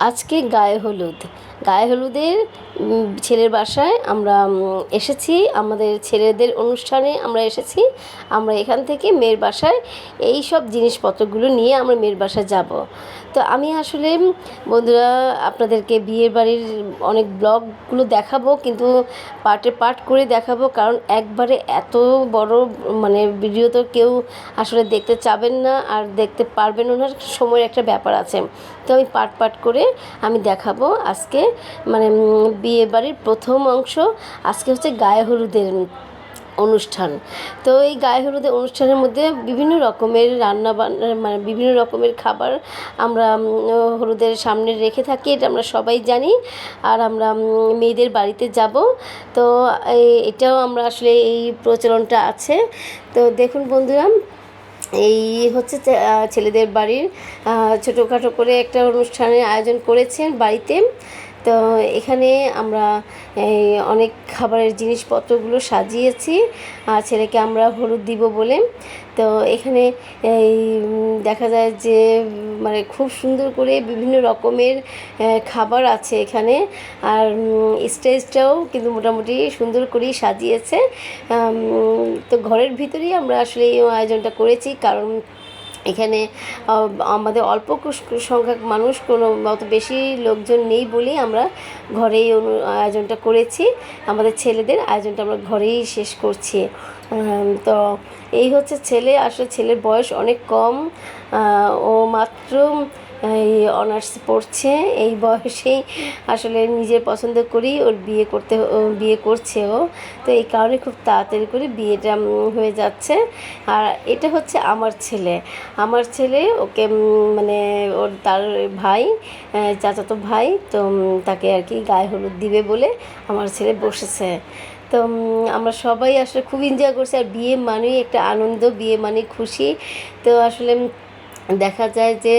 আজকে গায়ে হলুদ। গায়ে হলুদের ছেলের বাসায় আমরা এসেছি। আমাদের ছেলেদের অনুষ্ঠানে আমরা এসেছি। আমরা এখান থেকে মেয়ের বাসায় এই সব জিনিসপত্রগুলো নিয়ে আমরা মেয়ের বাসায় যাব। তো আমি আসলে বন্ধুরা, আপনাদেরকে বিয়ের বাড়ির অনেক ব্লগগুলো দেখাবো, কিন্তু পার্টে পার্ট করে দেখাবো, কারণ একবারে এত বড় মানে ভিডিও তো কেউ আসলে দেখতে চাবেন না, আর দেখতে পারবেন ওনার সময়ের একটা ব্যাপার আছে। তো আমি পার্ট পার্ট করে আমি দেখাবো আজকে মানে বিয়ে বাড়ির প্রথম অংশ, আজকে হচ্ছে গায়ে হলুদের অনুষ্ঠান। তো এই গায়ে হলুদের অনুষ্ঠানের মধ্যে বিভিন্ন রকমের রান্না বান্না মানে বিভিন্ন রকমের খাবার আমরা হলুদের সামনে রেখে থাকি, এটা আমরা সবাই জানি। আর আমরা মেয়েদের বাড়িতে যাব। তো এটাও আমরা আসলে এই প্রচলনটা আছে। তো দেখুন বন্ধুরা, এই হচ্ছে ছেলেদের বাড়ির ছোটোখাটো করে একটা অনুষ্ঠানের আয়োজন করেছেন বাড়িতে। তো এখানে আমরা অনেক খাবারের জিনিসপত্রগুলো সাজিয়েছি, আর ছেলেকে আমরা হলুদ দিব বলে। তো এখানে, এই, দেখা যায় যে মানে খুব সুন্দর করে বিভিন্ন রকমের খাবার আছে এখানে। আর স্টেজটাও কিন্তু মোটামুটি সুন্দর করেই সাজিয়েছে। তো ঘরের ভিতরেই আমরা আসলে এই আয়োজনটা করেছি, কারণ এখানে আমাদের অল্প সংখ্যক মানুষ, কোনো অত বেশি লোকজন নেই বলেই আমরা ঘরেই অনু, আয়োজনটা করেছি। আমাদের ছেলেদের আয়োজনটা আমরা ঘরেই শেষ করছি। তো এই হচ্ছে ছেলে, আসলে ছেলের বয়স অনেক কম। ও মাত্র এই অনার্স পড়ছে, এই বয়সেই আসলে নিজের পছন্দ করেই ওর বিয়ে করতে বিয়ে করছে ও। তো এই কারণে খুব তাড়াতাড়ি করে বিয়েটা হয়ে যাচ্ছে। আর এটা হচ্ছে আমার ছেলে। আমার ছেলে, ওকে মানে ওর তার ভাই চাচাতো ভাই, তো তাকে আর কি গায়ে হলুদ দিবে বলে আমার ছেলে বসেছে। তো আমরা সবাই আসলে খুব এনজয় করছি, আর বিয়ে মানেই একটা আনন্দ, বিয়ে মানে খুশি। তো আসলে দেখা যায় যে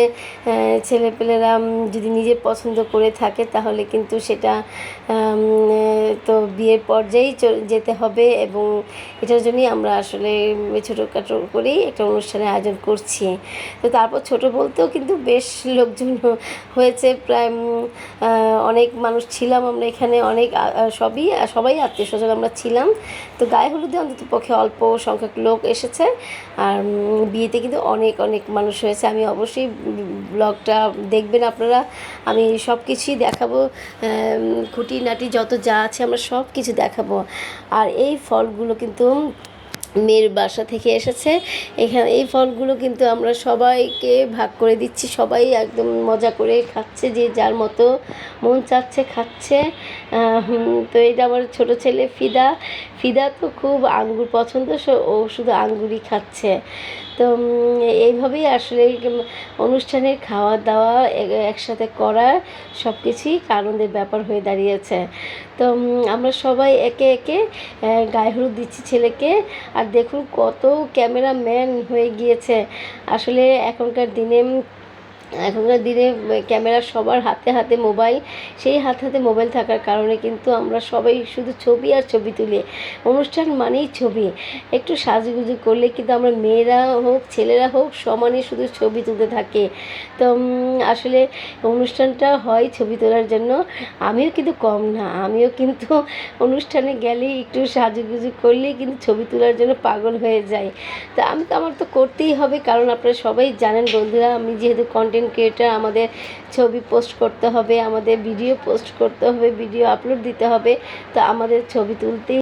ছেলেপেলেরা যদি নিজের পছন্দ করে থাকে, তাহলে কিন্তু সেটা তো বিয়ের পর্যায়েই যেতে হবে এবং এটার জন্যই আমরা আসলে ছোটোখাটো করেই একটা অনুষ্ঠানের আয়োজন করছি। তো তারপর ছোট বলতেও কিন্তু বেশ লোকজন হয়েছে, প্রায় অনেক মানুষ ছিলাম আমরা এখানে, অনেক সবই, সবাই আত্মীয় স্বজন আমরা ছিলাম। তো গায়ে হলুদে অন্তত পক্ষে অল্প সংখ্যক লোক এসেছে। আর বিয়েতে কিন্তু অনেক অনেক মানুষ হয়েছে। আমি অবশ্যই ব্লগটা দেখবেন আপনারা। আমি সব কিছুই দেখাবো খুঁটিনাটি যত যা আছে আমরা সব কিছু দেখাবো। আর এই ফলগুলো কিন্তু মেয়ের বাসা থেকে এসেছে। এখানে এই ফলগুলো কিন্তু আমরা সবাইকে ভাগ করে দিচ্ছি। সবাই একদম মজা করে খাচ্ছে, যে যার মতো মন চাচ্ছে খাচ্ছে। তো এটা আমার ছোট ছেলে ফিদা। ফিদা তো খুব আঙ্গুর পছন্দ ও শুধু আঙ্গুরই খাচ্ছে। তো এইভাবেই আসলে অনুষ্ঠানের খাওয়া দাওয়া একসাথে করা সব কিছুই আনন্দের ব্যাপার হয়ে দাঁড়িয়েছে। তো আমরা সবাই একে একে গায়ে হলুদ দিচ্ছি ছেলেকে। আর দেখুন কত ক্যামেরাম্যান হয়ে গিয়েছে। আসলে এখনকার দিনে এখনকার দিনে ক্যামেরা সবার হাতে হাতে মোবাইল, সেই হাতে হাতে মোবাইল থাকার কারণে কিন্তু আমরা সবাই শুধু ছবি আর ছবি তুলি। অনুষ্ঠান মানেই ছবি। একটু সাজুগুজু করলে কিন্তু আমরা মেয়েরা হোক, ছেলেরা হোক, সমানে শুধু ছবি তুলতে থাকে। তো আসলে অনুষ্ঠানটা হয় ছবি তোলার জন্য। আমিও কিন্তু কম না। আমিও কিন্তু অনুষ্ঠানে গেলে একটু সাজুগুজু করলেই কিন্তু ছবি তোলার জন্য পাগল হয়ে যায় তো, আমি তো, আমার তো করতেই হবে। কারণ আপনারা সবাই জানেন বন্ধুরা, আমি যেহেতু কন্টেন্ট ক্রিয়েটার আমাদের ছবি পোস্ট করতে হবে, আমাদের ভিডিও পোস্ট করতে হবে ভিডিও আপলোড দিতে হবে, তো আমাদের ছবি তুলতেই